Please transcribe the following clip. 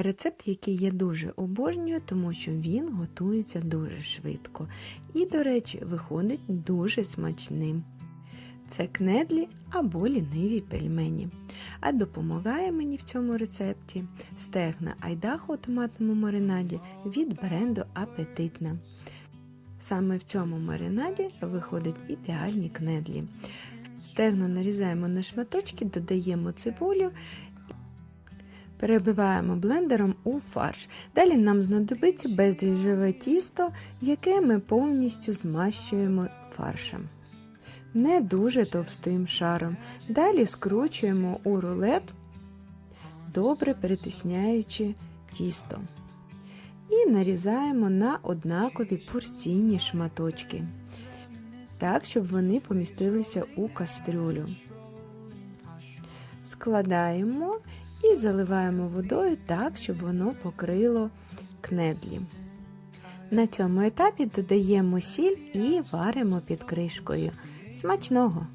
Рецепт, який я дуже обожнюю, тому що він готується дуже швидко і, до речі, виходить дуже смачним. Це кнедлі або ліниві пельмені. А допомагає мені в цьому рецепті стегна айдахо у томатному маринаді від бренду Апетитна. Саме в цьому маринаді виходять ідеальні кнедлі. Стегна нарізаємо на шматочки, додаємо цибулю, перебиваємо блендером у фарш. Далі нам знадобиться бездріжджове тісто, яке ми повністю змащуємо фаршем. Не дуже товстим шаром. Далі скручуємо у рулет, добре перетисняючи тісто. І нарізаємо на однакові порційні шматочки, так, щоб вони помістилися у кастрюлю. Складаємо і заливаємо водою так, щоб воно покрило кнедлі. На цьому етапі додаємо сіль і варимо під кришкою. Смачного!